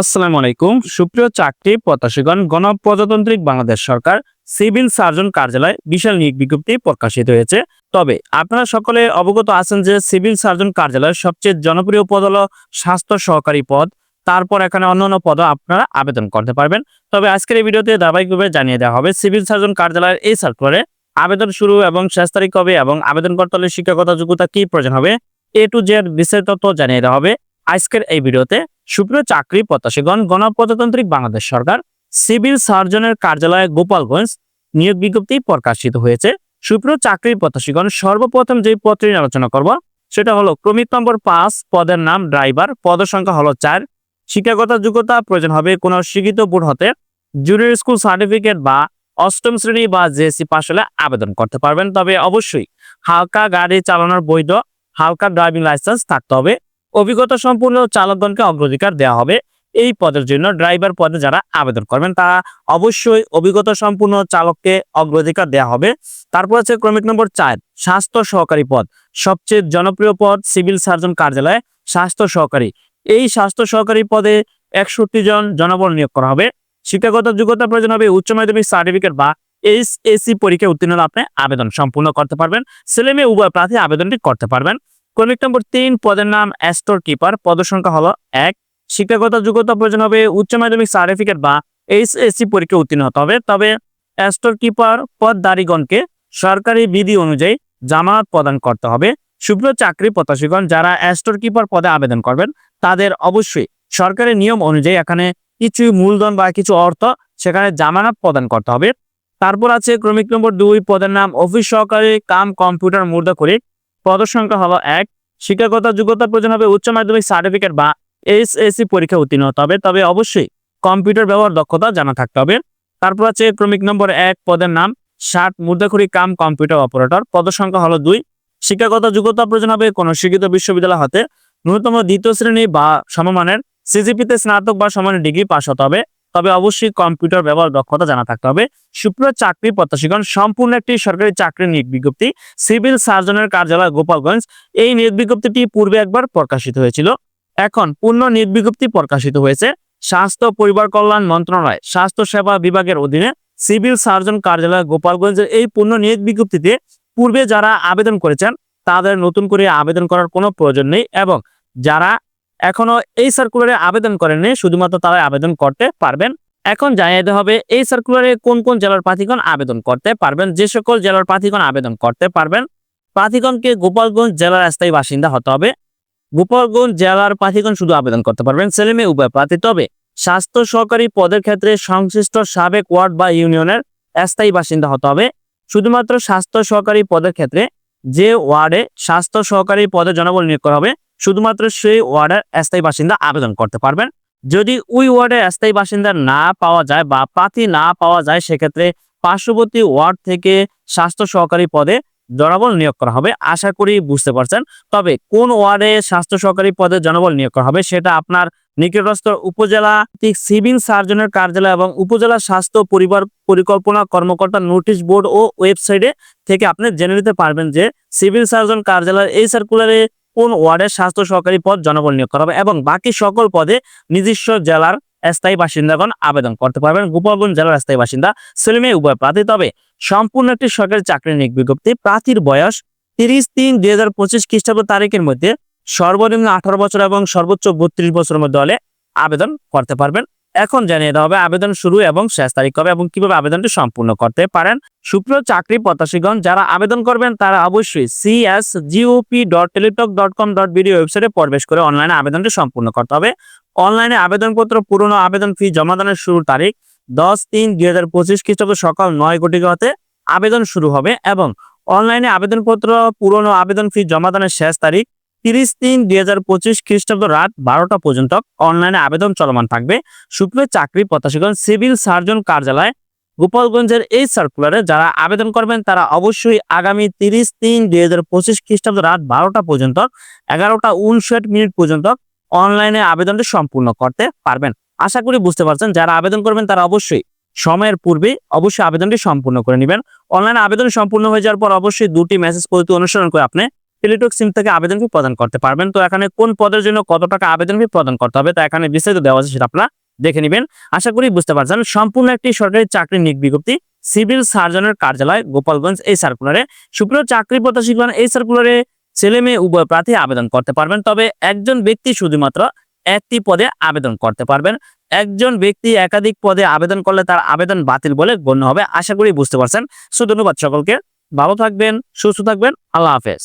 আসসালামু আলাইকুম। সুপ্রিয় চাকরি প্রত্যাশীগণ, গণপ্রজাতান্ত্রিক বাংলাদেশ সরকার সিভিল সার্জন কার্যালয় বিশাল নিয়োগ বিজ্ঞপ্তি প্রকাশিত হয়েছে। তবে আপনারা সকলে অবগত আছেন যে সিভিল সার্জন কার্যালয়ের সবচেয়ে জনপ্রিয় পদ হলো স্বাস্থ্য সহকারী পদ। তারপর এখানে অন্যান্য পদও আপনারা আবেদন করতে পারবেন। তবে আজকের এই ভিডিওতে ধারাবাহিকভাবে জানিয়ে দেওয়া হবে, সিভিল সার্জন কার্যালয়ের এই সার্কুলারে আবেদন শুরু এবং শেষ তারিখ কবে এবং আবেদন করতে হলে শিক্ষাগত যোগ্যতা কি প্রয়োজন হবে, এ টু জেড বিস্তারিত জানিয়ে দেওয়া হবে। আজকের এই ভিডিওতে সুপ্রিয় চাকরি প্রত্যাশীগণ, গণপ্রজাতান্ত্রিক বাংলাদেশ সরকার, সিভিল সার্জনের কার্যালয়ে গোপালগঞ্জ নিয়োগ বিজ্ঞপ্তি প্রকাশিত হয়েছে। সুপ্রিয় চাকরি প্রত্যাশীগণ, সর্বপ্রথম যে নিয়ে আলোচনা করব, সেটা হলো ক্রমিক নম্বর পাঁচ, পদের নাম ড্রাইভার পদ সংখ্যা হলো চার। শিক্ষাগত যোগ্যতা প্রয়োজন হবে কোনো শিক্ষিত বোর্ড হতে। জুনিয়র স্কুল সার্টিফিকেট বা অষ্টম শ্রেণি বা জেএসসি পাশ হলে আবেদন করতে পারবেন, তবে অবশ্যই হালকা গাড়ি চালানোর বৈধ, হালকা ড্রাইভিং লাইসেন্স থাকতে হবে। অভিজ্ঞতা সম্পূর্ণ চালকগণকে অগ্রাধিকার দেওয়া হবে। এই পদের জন্য ড্রাইভার পদে যারা আবেদন করবেন, তারা অবশ্যই অভিজ্ঞতা সম্পূর্ণ চালককে অগ্রাধিকার দেওয়া হবে। তারপর আছে ক্রমিক নম্বর চার, স্বাস্থ্য সহকারী পদ। সবচেয়ে জনপ্রিয় পদ সিভিল সার্জন কার্যালয়ে স্বাস্থ্য সহকারী। এই স্বাস্থ্য সহকারী পদে একষট্টি জন জনবল নিয়োগ করা হবে। শিক্ষাগত যোগ্যতা প্রয়োজন হবে উচ্চ মাধ্যমিক সার্টিফিকেট বা এইচ এসি পরীক্ষায় উত্তীর্ণ আপনি আবেদন সম্পূর্ণ করতে পারবেন। ছেলে মেয়ে, উভয় প্রার্থী আবেদনটি করতে পারবেন। ক্রমিক নম্বর তিন, পদের নাম অ্যাস্টোর কিপার পদ সংখ্যা হলো এক। শিক্ষাগত যোগ্যতা প্রয়োজন হবে উচ্চ মাধ্যমিক সার্টিফিকেট বা এইচএসসি পরীক্ষা উত্তীর্ণ হতে হবে। তবে অ্যাস্টোর কিপার পদধারীগণকে সরকারি বিধি অনুযায়ী জামানত প্রদান করতে হবে। সুপ্রিয় চাকরি প্রত্যাশীগণ, যারা অ্যাস্টোর কিপার পদে আবেদন করবেন, তাদের অবশ্যই সরকারি নিয়ম অনুযায়ী এখানে কিছু মূলধন বা কিছু অর্থ সেখানে জামানত প্রদান করতে হবে। তারপর আছে ক্রমিক নম্বর দুই, পদের নাম অফিস সহকারী কাম কম্পিউটার মুদ্রা করে পদের সংখ্যা হলো এক। শিক্ষাগত যোগ্যতা প্রয়োজন হবে উচ্চ মাধ্যমিক সার্টিফিকেট বা এইচএসসি পরীক্ষা উত্তীর্ণ হতে হবে। তবে অবশ্যই কম্পিউটার ব্যবহার দক্ষতা জানা থাকতে হবে। তারপর আছে ক্রমিক নম্বর এক, পদের নাম। ষাট মুদ্রাখুরি কাম কম্পিউটার অপারেটর পদ সংখ্যা হলো দুই। শিক্ষাগত যোগ্যতা প্রয়োজন হবে কোনো শিক্ষিত বিশ্ববিদ্যালয় হতে। ন্যূনতম দ্বিতীয় শ্রেণি বা সমমানের। সিজিপিতে স্নাতক বা সমানের ডিগ্রি পাশ হতে হবে। তবে অবশ্যই কম্পিউটার ব্যবহার দক্ষতা জানা থাকতে হবে। সুপ্রিয় চাকরি প্রত্যাশীগণ, সম্পূর্ণ একটি সরকারি চাকরির নিয়োগ বিজ্ঞপ্তি, সিভিল সার্জনের কার্যালয় গোপালগঞ্জ, এই নিয়োগ বিজ্ঞপ্তিটি পূর্বে একবার প্রকাশিত হয়েছিল। এখন পূর্ণ নিয়োগ বিজ্ঞপ্তি প্রকাশিত হয়েছে। স্বাস্থ্য পরিবার কল্যাণ মন্ত্রণালয়, স্বাস্থ্য সেবা বিভাগের অধীনে সিভিল সার্জন কার্যালয় গোপালগঞ্জের এই পূর্ণ নিয়োগ বিজ্ঞপ্তিতে পূর্বে যারা আবেদন করেছেন, তাদের নতুন করে আবেদন করার কোনো প্রয়োজন নেই এবং যারা এখনও এই সার্কুলারে আবেদন করেননি, শুধুমাত্র তারা আবেদন করতে পারবেন। এখন জানিয়ে হবে, এই সার্কুলারে কোন কোন জেলার প্রার্থীগণ আবেদন করতে পারবেন? যে সকল জেলার প্রার্থীগণ আবেদন করতে পারবেন, প্রার্থীগণকে গোপালগঞ্জ জেলার স্থায়ী বাসিন্দা হতে হবে। গোপালগঞ্জ জেলার প্রার্থীগণ শুধু আবেদন করতে পারবেন ছেলে মেয়ে উভয় প্রার্থী। তবে স্বাস্থ্য সহকারী পদের ক্ষেত্রে সংশ্লিষ্ট সাবেক ওয়ার্ড বা ইউনিয়নের স্থায়ী বাসিন্দা হতে হবে। শুধুমাত্র স্বাস্থ্য সহকারী পদের ক্ষেত্রে যে ওয়ার্ডে স্বাস্থ্য সহকারী পদে জনবল নিয়োগ করা হবে শুধুমাত্র সেই ওয়ার্ডের স্থায়ী বাসিন্দা আবেদন করতে পারবেন। যদি ওই ওয়ার্ডের স্থায়ী বাসিন্দা না পাওয়া যায় বা প্রার্থী না পাওয়া যায়, সেক্ষেত্রে পার্শ্ববর্তী ওয়ার্ড থেকে স্বাস্থ্য সহকারী পদে জনবল নিয়োগ করা হবে। আশা করি বুঝতে পারছেন। তবে কোন ওয়ার্ডে স্বাস্থ্য সহকারী পদে জনবল নিয়োগ করা হবে, সেটা আপনার নিকটস্থ উপজেলা সিভিল সার্জনের কার্যালয় এবং উপজেলা স্বাস্থ্য পরিবার পরিকল্পনা কর্মকর্তা নোটিশ বোর্ড ও ওয়েবসাইটে থেকে আপনি জেনে নিতে পারবেন যে সিভিল সার্জন কার্যালয়ের এই সার্কুলারে কোন ওয়ার্ডের স্বাস্থ্য সহকারী পদ জনবল নিয়োগ করা হবে এবং বাকি সকল পদে নিজস্ব জেলার স্থায়ী বাসিন্দাগণ আবেদন করতে পারবেন। গোপালগঞ্জ জেলার স্থায়ী বাসিন্দা ছেলে মেয়ে উভয় প্রার্থী। তবে সম্পূর্ণ একটি সরকারি চাকরি নিয়োগ বিজ্ঞপ্তি, প্রার্থীর বয়স তিরিশ তিন দুই হাজার পঁচিশ খ্রিস্টাব্দ তারিখের মধ্যে সর্বনিম্ন আঠারো বছর এবং সর্বোচ্চ বত্রিশ বছরের মধ্যে হলে আবেদন করতে পারবেন। এখন জানিয়ে দেওয়া হবে আবেদন শুরু এবং শেষ তারিখ হবে এবং কীভাবে আবেদনটি সম্পূর্ণ করতে পারেন। সুপ্রিয় চাকরি প্রত্যাশীগণ, যারা আবেদন করবেন, তারা অবশ্যই CS GOP dot Teletalk dot com dot BD ওয়েবসাইটে প্রবেশ করে অনলাইনে আবেদনটি সম্পূর্ণ করতে হবে। অনলাইনে আবেদনপত্র, পুরনো আবেদন ফি জমা দানের শুরুর তারিখ দশ তিন দুই হাজার পঁচিশ খ্রিস্টাব্দ সকাল নয় কোটি হতে আবেদন শুরু হবে এবং অনলাইনে আবেদনপত্র, পুরনো আবেদন ফি জমা দানের শেষ তারিখ তিরিশ তিন দুই হাজার পঁচিশ খ্রিস্টাব্দ রাত বারোটা পর্যন্ত অনলাইনে আবেদন চলমান থাকবে। শুক্রের চাকরি প্রত্যাশীগণ, সিভিল সার্জন কার্যালয় গোপালগঞ্জের এই সার্কুলারে যারা আবেদন করবেন, তারা অবশ্যই আগামী তিরিশ তিন দুই হাজার পঁচিশ খ্রিস্টাব্দ রাত বারোটা পর্যন্ত, এগারোটা উনষাট মিনিট পর্যন্ত অনলাইনে আবেদনটি সম্পূর্ণ করতে পারবেন। আশা করি বুঝতে পারছেন, যারা আবেদন করবেন, তারা অবশ্যই সময়ের পূর্বে অবশ্যই আবেদনটি সম্পূর্ণ করে নেবেন। অনলাইনে আবেদন সম্পূর্ণ হয়ে যাওয়ার পর অবশ্যই দুটি মেসেজ পদ্ধতি অনুসরণ করে আপনি টেলিটক সিম থেকে আবেদন ফি প্রদান করতে পারবেন। তো এখানে কোন পদের জন্য কত টাকা আবেদন ফি প্রদান করতে হবে তা এখানে বিস্তারিত দেওয়া আছে, সেটা আপনারা দেখে নেবেন। আশা করি বুঝতে পারছেন, সম্পূর্ণ একটি সরকারি চাকরির নিয়োগ বিজ্ঞপ্তি সিভিল সার্জনের কার্যালয়, গোপালগঞ্জ, এই সার্কুলারে সুপ্রিয় চাকরি প্রত্যাশীগণ, এই সার্কুলারে ছেলে মেয়ে উভয় প্রার্থী আবেদন করতে পারবেন, তবে একজন ব্যক্তি শুধুমাত্র একটি পদে আবেদন করতে পারবেন। একজন ব্যক্তি একাধিক পদে আবেদন করলে তার আবেদন বাতিল বলে গণ্য হবে। আশা করি বুঝতে পারছেন। সো ধন্যবাদ সকলকে, ভালো থাকবেন, সুস্থ থাকবেন, আল্লাহ হাফেজ।